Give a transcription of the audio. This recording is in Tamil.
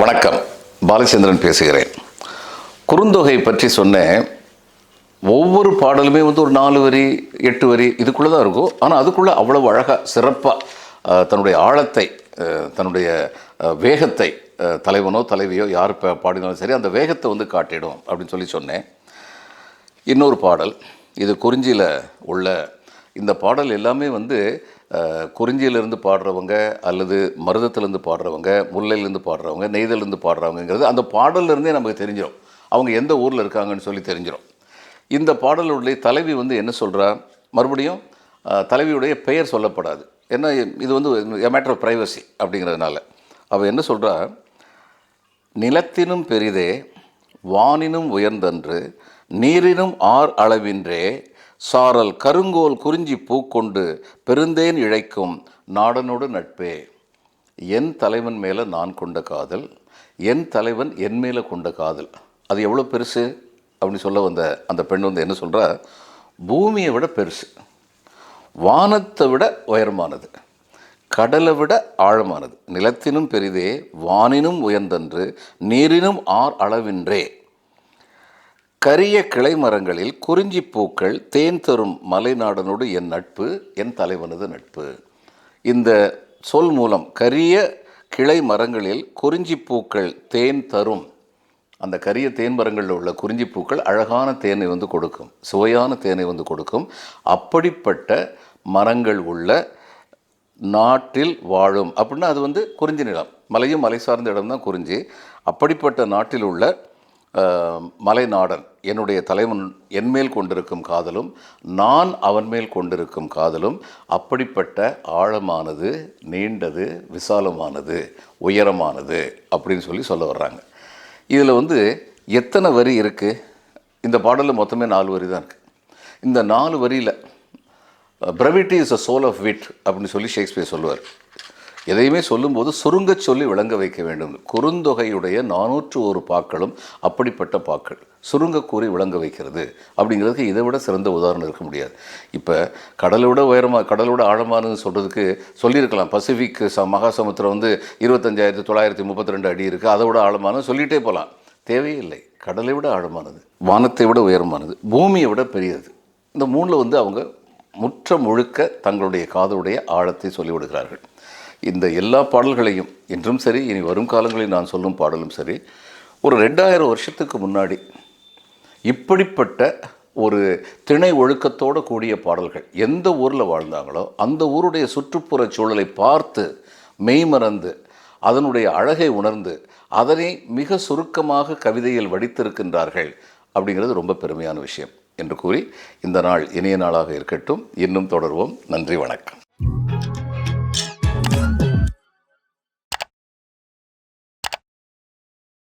வணக்கம். பாலச்சந்திரன் பேசுகிறேன். குறுந்தொகை பற்றி சொன்னேன். ஒவ்வொரு பாடலுமே வந்து ஒரு நாலு வரி எட்டு வரி இதுக்குள்ளே தான் இருக்கும். ஆனால் அதுக்குள்ளே அவ்வளவு அழகாக சிறப்பாக தன்னுடைய ஆழத்தை தன்னுடைய வேகத்தை தலைவனோ தலைவியோ யார் பாடினாலும் சரி அந்த வேகத்தை வந்து காட்டிடும் அப்படின்னு சொல்லி சொன்னேன். இன்னொரு பாடல். இது குறிஞ்சியில் உள்ள இந்த பாடல் எல்லாமே வந்து குறிஞ்சியிலேருந்து பாடுறவங்க அல்லது மருதத்திலேருந்து பாடுறவங்க முல்லையிலேருந்து பாடுறவங்க நெய்தலேருந்து பாடுறவங்கிறது அந்த பாடல்லேருந்தே நமக்கு தெரிஞ்சிடும் அவங்க எந்த ஊரில் இருக்காங்கன்னு சொல்லி தெரிஞ்சிடும் இந்த பாடலுடைய தலைவி வந்து என்ன சொல்கிறா மறுபடியும் தலைவியுடைய பெயர் சொல்லப்படாது. ஏன்னா இது வந்து மேட்டர் ஆஃப் ப்ரைவசி அப்படிங்கிறதுனால. அவள் என்ன சொல்கிறா நிலத்தினும் பெரிதே வானினும் உயர்ந்தன்று நீரினும் ஆர் அளவின்றே சாரல் கருங்கோல் குறிஞ்சி பூக்கொண்டு பெருந்தேன் இழைக்கும் நாடனோடு நட்பே. என் தலைவன் மேலே நான் கொண்ட காதல் என் தலைவன் என் மேலே கொண்ட காதல். அது எவ்வளோ பெருசு? அப்படின்னு சொல்ல வந்த அந்த பெண் வந்து என்ன சொல்கிறா பூமியை விட பெருசு. வானத்தை விட உயரமானது. கடலை விட ஆழமானது. நிலத்தினும் பெரிதே வானினும் உயர்ந்தன்று நீரினும் ஆர் அளவின்றே. கரிய கிளை மரங்களில் குறிஞ்சி பூக்கள் தேன் தரும் மலைநாடனோடு என் நட்பு என் தலைவனது நட்பு. இந்த சொல் மூலம் கரிய கிளை மரங்களில் குறிஞ்சி பூக்கள் தேன் தரும் அந்த கரிய தேன் மரங்களில் உள்ள குறிஞ்சி பூக்கள் அழகான தேனை வந்து கொடுக்கும் சுவையான தேனை வந்து கொடுக்கும். அப்படிப்பட்ட மரங்கள் உள்ள நாட்டில் வாழும். அப்படின்னா அது வந்து குறிஞ்சி நிலம். மலையும் மலை சார்ந்த இடம் தான் குறிஞ்சி. அப்படிப்பட்ட நாட்டில் உள்ள மலைநாடன் என்னுடைய தலைவன் என் மேல் கொண்டிருக்கும் காதலும் நான் அவன் மேல் கொண்டிருக்கும் காதலும் அப்படிப்பட்ட ஆழமானது நீண்டது விசாலமானது உயரமானது அப்படின்னு சொல்லி சொல்ல வர்றாங்க. இதில் வந்து எத்தனை வரி இருக்குது இந்த பாடலில் மொத்தமே நாலு வரி தான் இருக்குது இந்த நாலு வரியில் brevity is a soul of wit அப்படின்னு சொல்லி ஷேக்ஸ்பியர் சொல்லுவார். எதையுமே சொல்லும்போது சுருங்கச் சொல்லி விளங்க வைக்க வேண்டும். குறுந்தொகையுடைய நானூற்று ஒரு பாக்களும் அப்படிப்பட்ட பாக்கள். சுருங்க கூறி விளங்க வைக்கிறது. அப்படிங்கிறதுக்கு இதை விட சிறந்த உதாரணம் இருக்க முடியாது. இப்போ கடலை விட உயரமாக கடலை விட சொல்கிறதுக்கு சொல்லியிருக்கலாம். பசிபிக் ச மகாசமுத்திரம் வந்து இருபத்தஞ்சாயிரத்தி தொள்ளாயிரத்தி முப்பத்தி ரெண்டு அடி இருக்குது அதை விட ஆழமானது சொல்லிகிட்டே போகலாம் தேவையில்லை. கடலை விட ஆழமானது. வானத்தை விட உயரமானது. பூமியை விட பெரியது. இந்த மூணில் வந்து அவங்க முற்ற முழுக்க தங்களுடைய காதலுடைய ஆழத்தை சொல்லிவிடுகிறார்கள். இந்த எல்லா பாடல்களையும் இன்றும் சரி இனி வரும் காலங்களில் நான் சொல்லும் பாடலும் சரி ஒரு ரெண்டாயிரம் வருஷத்துக்கு முன்னாடி இப்படிப்பட்ட ஒரு திணை ஒழுக்கத்தோடு கூடிய பாடல்கள் எந்த ஊரில் வாழ்ந்தாங்களோ அந்த ஊருடைய சுற்றுப்புற சூழலை பார்த்து மெய்மறந்து அதனுடைய அழகை உணர்ந்து அதனை மிக சுருக்கமாக கவிதையில் வடித்திருக்கின்றார்கள் அப்படிங்கிறது ரொம்ப பெருமையான விஷயம் என்று கூறி இந்த நாள் இனிய நாளாக இருக்கட்டும். இன்னும் தொடர்வோம். நன்றி வணக்கம்.